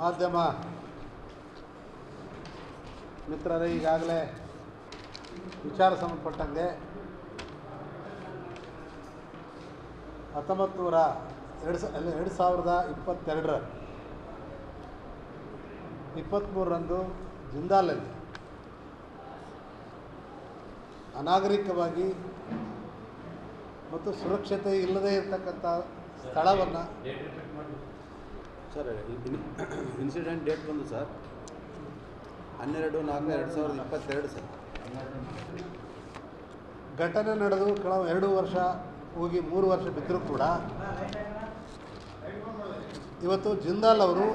ಮಾಧ್ಯಮ. ಮಿತ್ರರೇ, ಈಗಾಗಲೇ ವಿಚಾರ ಸಂಬಂಧಪಟ್ಟಂಗೆ ಹತ್ತೊಂಬತ್ತು ನೂರ ಎರಡು ಎರಡು ಸಾವಿರದ ಇಪ್ಪತ್ತೆರಡರ ಇಪ್ಪತ್ತ್ಮೂರರಂದು ಜಿಂದಾಲಲ್ಲಿ ಅನಾಗರಿಕವಾಗಿ ಮತ್ತು ಸುರಕ್ಷತೆ ಇಲ್ಲದೇ ಇರತಕ್ಕಂಥ ಸ್ಥಳವನ್ನು ಸರ್ ಇನ್ಸಿಡೆಂಟ್ ಡೇಟ್ ಬಂದು ಸರ್ ಹನ್ನೆರಡು ನಾಲ್ಕು ಎರಡು ಸಾವಿರದ ಇಪ್ಪತ್ತೆರಡು ಸರ್. ಘಟನೆ ನಡೆದು ಕೆಲವು ಎರಡು ವರ್ಷ ಹೋಗಿ ಮೂರು ವರ್ಷ ಬಿದ್ದರೂ ಕೂಡ ಇವತ್ತು ಜಿಂದಾಲ್ ಅವರು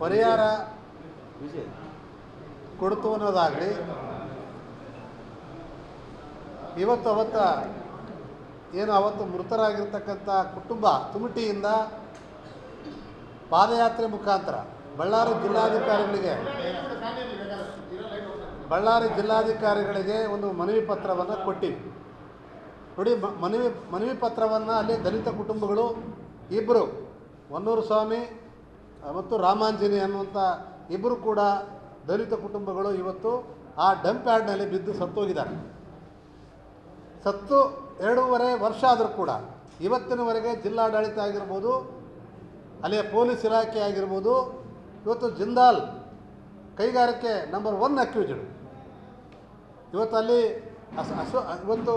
ಪರಿಹಾರ ಕೊಡ್ತು ಅನ್ನೋದಾಗಲಿ ಇವತ್ತು ಅವತ್ತ ಏನು ಅವತ್ತು ಮೃತರಾಗಿರ್ತಕ್ಕಂಥ ಕುಟುಂಬ ತುಮಟಿಯಿಂದ ಪಾದಯಾತ್ರೆ ಮುಖಾಂತರ ಬಳ್ಳಾರಿ ಜಿಲ್ಲಾಧಿಕಾರಿಗಳಿಗೆ ಬಳ್ಳಾರಿ ಜಿಲ್ಲಾಧಿಕಾರಿಗಳಿಗೆ ಒಂದು ಮನವಿ ಪತ್ರವನ್ನು ಕೊಟ್ಟಿವಿ. ನೋಡಿ ಮನವಿ ಮನವಿ ಪತ್ರವನ್ನು ಅಲ್ಲಿ ದಲಿತ ಕುಟುಂಬಗಳು ಇಬ್ಬರು ಹೊನ್ನೂರು ಸ್ವಾಮಿ ಮತ್ತು ರಾಮಾಂಜನಿ ಅನ್ನುವಂಥ ಇಬ್ಬರು ಕೂಡ ದಲಿತ ಕುಟುಂಬಗಳು ಇವತ್ತು ಆ ಡಂಪ್ ಯಾರ್ಡ್ನಲ್ಲಿ ಬಿದ್ದು ಸತ್ತೋಗಿದ್ದಾರೆ. ಸತ್ತು ಎರಡೂವರೆ ವರ್ಷ ಆದರೂ ಕೂಡ ಇವತ್ತಿನವರೆಗೆ ಜಿಲ್ಲಾಡಳಿತ ಆಗಿರ್ಬೋದು, ಅಲ್ಲಿಯ ಪೊಲೀಸ್ ಇಲಾಖೆ ಆಗಿರ್ಬೋದು, ಇವತ್ತು ಜಿಂದಾಲ್ ಕೈಗಾರಿಕೆ ನಂಬರ್ ಒನ್ ಅಕ್ಯೂಜಡ್ ಇವತ್ತು ಅಲ್ಲಿ ಅಸ್, ಅಸು, ಇವತ್ತು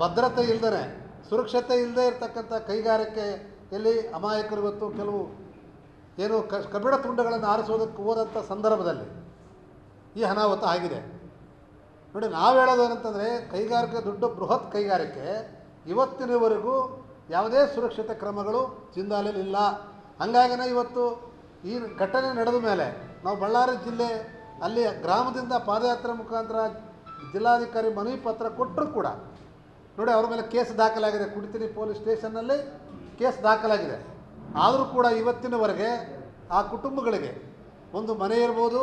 ಭದ್ರತೆ ಇಲ್ಲದೇ ಸುರಕ್ಷತೆ ಇಲ್ಲದೆ ಇರತಕ್ಕಂಥ ಕೈಗಾರಿಕೆಯಲ್ಲಿ ಅಮಾಯಕರು ಇವತ್ತು ಕೆಲವು ಏನು ಕ, ಕಬ್ಬಿಣ ತುಂಡಗಳನ್ನು ಆರಿಸೋದಕ್ಕೆ ಹೋದಂಥ ಸಂದರ್ಭದಲ್ಲಿ ಈ ಅನಾಹುತ ಆಗಿದೆ. ನೋಡಿ, ನಾವು ಹೇಳೋದು ಏನಂತಂದರೆ ಕೈಗಾರಿಕೆ ದೊಡ್ಡ ಬೃಹತ್ ಕೈಗಾರಿಕೆ, ಇವತ್ತಿನವರೆಗೂ ಯಾವುದೇ ಸುರಕ್ಷತೆ ಕ್ರಮಗಳು ಇಲ್ಲ. ಹಂಗಾಗಿನೇ ಇವತ್ತು ಈ ಘಟನೆ ನಡೆದ ಮೇಲೆ ನಾವು ಬಳ್ಳಾರಿ ಜಿಲ್ಲೆ, ಅಲ್ಲಿ ಗ್ರಾಮದಿಂದ ಪಾದಯಾತ್ರೆ ಮುಖಾಂತರ ಜಿಲ್ಲಾಧಿಕಾರಿ ಮನವಿ ಪತ್ರ ಕೊಟ್ಟರು ಕೂಡ. ನೋಡಿ, ಅವ್ರ ಮೇಲೆ ಕೇಸ್ ದಾಖಲಾಗಿದೆ. ಕುಡಿತಿನಿ ಪೊಲೀಸ್ ಸ್ಟೇಷನ್ನಲ್ಲಿ ಕೇಸ್ ದಾಖಲಾಗಿದೆ. ಆದರೂ ಕೂಡ ಇವತ್ತಿನವರೆಗೆ ಆ ಕುಟುಂಬಗಳಿಗೆ ಒಂದು ಮನೆ ಇರ್ಬೋದು,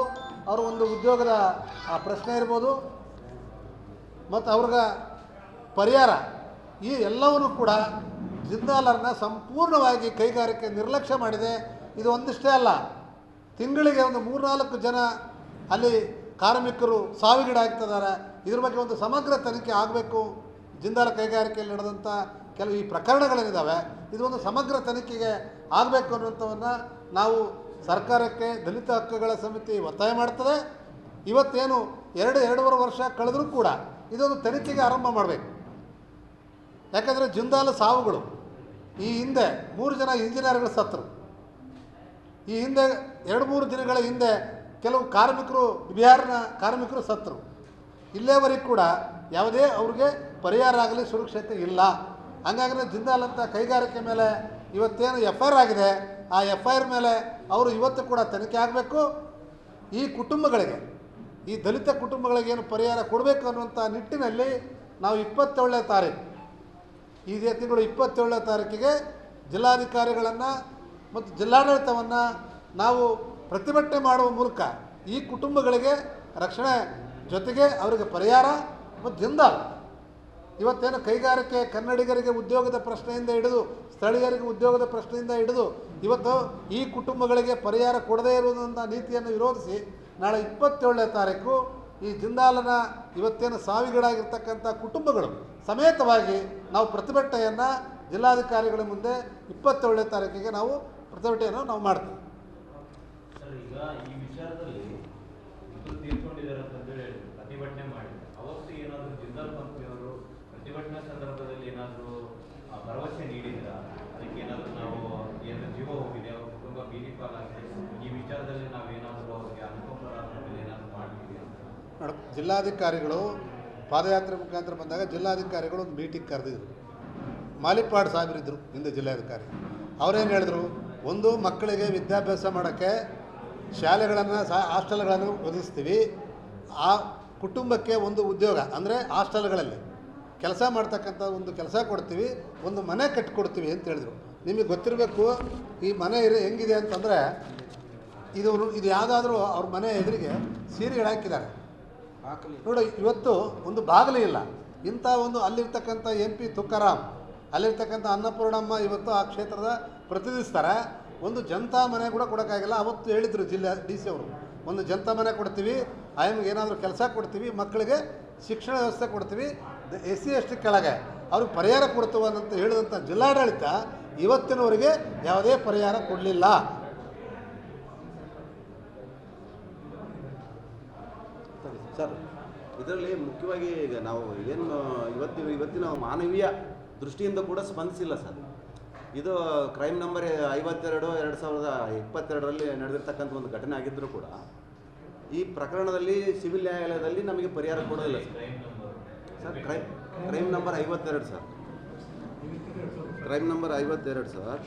ಅವ್ರ ಒಂದು ಉದ್ಯೋಗದ, ಆ ಪ್ರಶ್ನೆ ಇರ್ಬೋದು ಮತ್ತು ಅವ್ರಿಗೆ ಪರಿಹಾರ, ಈ ಎಲ್ಲವನ್ನೂ ಕೂಡ ಜಿಂದಾಲರನ್ನ ಸಂಪೂರ್ಣವಾಗಿ ಕೈಗಾರಿಕೆ ನಿರ್ಲಕ್ಷ್ಯ ಮಾಡಿದೆ. ಇದು ಒಂದಿಷ್ಟೇ ಅಲ್ಲ, ತಿಂಗಳಿಗೆ ಒಂದು ಮೂರ್ನಾಲ್ಕು ಜನ ಅಲ್ಲಿ ಕಾರ್ಮಿಕರು ಸಾವಿಗೀಡಾಗ್ತಿದ್ದಾರೆ ಇದ್ರ ಬಗ್ಗೆ ಒಂದು ಸಮಗ್ರ ತನಿಖೆ ಆಗಬೇಕು. ಜಿಂದಾಲ ಕೈಗಾರಿಕೆಯಲ್ಲಿ ನಡೆದಂಥ ಕೆಲವು ಈ ಪ್ರಕರಣಗಳೇನಿದ್ದಾವೆ ಒಂದು ಸಮಗ್ರ ತನಿಖೆಗೆ ಆಗಬೇಕು ಅನ್ನುವಂಥವನ್ನು ನಾವು ಸರ್ಕಾರಕ್ಕೆ ದಲಿತ ಹಕ್ಕುಗಳ ಸಮಿತಿ ಒತ್ತಾಯ ಮಾಡ್ತದೆ. ಇವತ್ತೇನು ಎರಡು, ಎರಡೂವರೆ ವರ್ಷ ಕಳೆದರೂ ಕೂಡ ಇದೊಂದು ತನಿಖೆಗೆ ಆರಂಭ ಮಾಡಬೇಕು. ಯಾಕಂದರೆ ಜಿಂದಾಲ ಸಾವುಗಳು. ಈ ಹಿಂದೆ ಮೂರು ಜನ ಇಂಜಿನಿಯರ್ಗಳು ಸತ್ತರು ಈ ಹಿಂದೆ ಎರಡು, ಮೂರು ದಿನಗಳ ಹಿಂದೆ ಕೆಲವು ಕಾರ್ಮಿಕರು, ಬಿಹಾರನ ಕಾರ್ಮಿಕರು ಸತ್ತರು ಇಲ್ಲೇವರೆಗೂ ಕೂಡ ಯಾವುದೇ ಅವ್ರಿಗೆ ಪರಿಹಾರ ಆಗಲಿ, ಸುರಕ್ಷತೆ ಇಲ್ಲ. ಹಂಗಾಗಿ ಜಿಂದಾಲ್ ಅಂತ ಕೈಗಾರಿಕೆ ಮೇಲೆ ಇವತ್ತೇನು ಎಫ್ ಐ ಆರ್ ಆಗಿದೆ, ಆ ಎಫ್ ಐ ಆರ್ ಮೇಲೆ ಅವರು ಇವತ್ತು ಕೂಡ ತನಿಖೆ ಆಗಬೇಕು. ಈ ಕುಟುಂಬಗಳಿಗೆ ಈ ದಲಿತ ಕುಟುಂಬಗಳಿಗೆ ಏನು ಪರಿಹಾರ ಕೊಡಬೇಕು ಅನ್ನುವಂಥ ನಿಟ್ಟಿನಲ್ಲಿ ನಾವು ಇಪ್ಪತ್ತೇಳನೇ ತಾರೀಕು ಇದೇ ತಿಂಗಳು ಇಪ್ಪತ್ತೇಳನೇ ತಾರೀಕಿಗೆ ಜಿಲ್ಲಾಧಿಕಾರಿಗಳನ್ನು ಮತ್ತು ಜಿಲ್ಲಾಡಳಿತವನ್ನು ನಾವು ಪ್ರತಿಭಟನೆ ಮಾಡುವ ಮೂಲಕ ಈ ಕುಟುಂಬಗಳಿಗೆ ರಕ್ಷಣೆ ಜೊತೆಗೆ ಅವರಿಗೆ ಪರಿಹಾರ ಮತ್ತು ಜಿಂದಾಲ್. ಇವತ್ತೇನು ಕೈಗಾರಿಕೆ ಕನ್ನಡಿಗರಿಗೆ ಉದ್ಯೋಗದ ಪ್ರಶ್ನೆಯಿಂದ ಹಿಡಿದು ಸ್ಥಳೀಯರಿಗೆ ಉದ್ಯೋಗದ ಪ್ರಶ್ನೆಯಿಂದ ಹಿಡಿದು ಇವತ್ತು ಈ ಕುಟುಂಬಗಳಿಗೆ ಪರಿಹಾರ ಕೊಡದೇ ಇರುವುದಂಥ ನೀತಿಯನ್ನು ವಿರೋಧಿಸಿ ನಾಳೆ ಇಪ್ಪತ್ತೇಳನೇ ತಾರೀಕು ಈ ಜಿಂದಾಲನ ಇವತ್ತೇನು ಸಾವಿಗೀಡಾಗಿರ್ತಕ್ಕಂಥ ಕುಟುಂಬಗಳು ಸಮೇತವಾಗಿ ನಾವು ಪ್ರತಿಭಟನೆಯನ್ನು ಜಿಲ್ಲಾಧಿಕಾರಿಗಳ ಮುಂದೆ ಇಪ್ಪತ್ತೇಳನೇ ತಾರೀಕಿಗೆ ನಾವು ಪ್ರತಿಭಟನೆಯನ್ನು ನಾವು ಮಾಡ್ತೀವಿ. ಈ ವಿಚಾರದಲ್ಲಿ ಅವ್ರಿಗೆ ಅನುಕಂಪ ಏನಾದರೂ ಮಾಡ್ತೀವಿ ಜಿಲ್ಲಾಧಿಕಾರಿಗಳು ಪಾದಯಾತ್ರೆ ಮುಖಾಂತರ ಬಂದಾಗ ಜಿಲ್ಲಾಧಿಕಾರಿಗಳು ಒಂದು ಮೀಟಿಂಗ್ ಕರೆದಿದ್ರು. ಮಾಲಿಪಾಡ್ ಸಾಹೇಬರಿದ್ದರು ಹಿಂದೆ ಜಿಲ್ಲಾಧಿಕಾರಿ. ಅವರೇನು ಹೇಳಿದ್ರು? ಒಂದು ಮಕ್ಕಳಿಗೆ ವಿದ್ಯಾಭ್ಯಾಸ ಮಾಡೋಕ್ಕೆ ಶಾಲೆಗಳನ್ನು ಸಹ ಹಾಸ್ಟೆಲ್ಗಳನ್ನು ಒದಗಿಸ್ತೀವಿ. ಆ ಕುಟುಂಬಕ್ಕೆ ಒಂದು ಉದ್ಯೋಗ, ಅಂದರೆ ಹಾಸ್ಟೆಲ್ಗಳಲ್ಲಿ ಕೆಲಸ ಮಾಡ್ತಕ್ಕಂಥ ಒಂದು ಕೆಲಸ ಕೊಡ್ತೀವಿ, ಒಂದು ಮನೆ ಕಟ್ಟಿಕೊಡ್ತೀವಿ ಅಂತ ಹೇಳಿದರು. ನಿಮಗೆ ಗೊತ್ತಿರಬೇಕು, ಈ ಮನೆ ಇರ, ಹೆಂಗಿದೆ ಅಂತಂದರೆ, ಇದು ಇದು ಯಾವುದಾದ್ರೂ ಅವ್ರ ಮನೆ ಎದುರಿಗೆ ಸೀರೆಗಳು ಹಾಕಿದ್ದಾರೆ. ನೋಡಿ, ಇವತ್ತು ಒಂದು ಬಾಗಿಲು ಇಲ್ಲ. ಇಂಥ ಒಂದು ಅಲ್ಲಿರ್ತಕ್ಕಂಥ ಎಂ ಪಿ ತುಕಾರಾಮ್, ಅಲ್ಲಿರ್ತಕ್ಕಂಥ ಅನ್ನಪೂರ್ಣಮ್ಮ ಇವತ್ತು ಆ ಕ್ಷೇತ್ರದ ಪ್ರತಿನಿಧಿಸ್ತಾರೆ. ಒಂದು ಜನತಾ ಮನೆ ಕೂಡ ಕೊಡೋಕ್ಕಾಗಿಲ್ಲ. ಅವತ್ತು ಹೇಳಿದರು ಜಿಲ್ಲೆ, ಡಿ ಸಿ ಅವರು. ಒಂದು ಜನತಾ ಮನೆ ಕೊಡ್ತೀವಿ ಆಯಮ್ಗೆ ಏನಾದರೂ ಕೆಲಸ ಕೊಡ್ತೀವಿ, ಮಕ್ಕಳಿಗೆ ಶಿಕ್ಷಣ ವ್ಯವಸ್ಥೆ ಕೊಡ್ತೀವಿ ಎಸ್ ಸಿ ಎಸ್ ಕೆಳಗೆ. ಅವ್ರಿಗೆ ಪರಿಹಾರ ಕೊಡ್ತೀವಿ ಅಂತ ಹೇಳಿದಂಥ ಜಿಲ್ಲಾಡಳಿತ ಇವತ್ತಿನವರೆಗೆ ಯಾವುದೇ ಪರಿಹಾರ ಕೊಡಲಿಲ್ಲ. ಸರ್, ಇದರಲ್ಲಿ ಮುಖ್ಯವಾಗಿ ಈಗ ನಾವು ಏನು ಇವತ್ತಿನ ಇವತ್ತಿನ ಮಾನವೀಯ ದೃಷ್ಟಿಯಿಂದ ಕೂಡ ಸ್ಪಂದಿಸಿಲ್ಲ ಸರ್. ಇದು ಕ್ರೈಮ್ ನಂಬರ್ ಐವತ್ತೆರಡು, ಎರಡು ಸಾವಿರದ ಇಪ್ಪತ್ತೆರಡರಲ್ಲಿ ನಡೆದಿರ್ತಕ್ಕಂಥ ಒಂದು ಘಟನೆ ಆಗಿದ್ದರೂ ಕೂಡ ಈ ಪ್ರಕರಣದಲ್ಲಿ ಸಿವಿಲ್ ನ್ಯಾಯಾಲಯದಲ್ಲಿ ನಮಗೆ ಪರಿಹಾರ ಕೊಡೋದಿಲ್ಲ sir. Crime sir crime crime number ಐವತ್ತೆರಡು ಸರ್. ಕ್ರೈಮ್ ನಂಬರ್ ಐವತ್ತೆರಡು ಸರ್.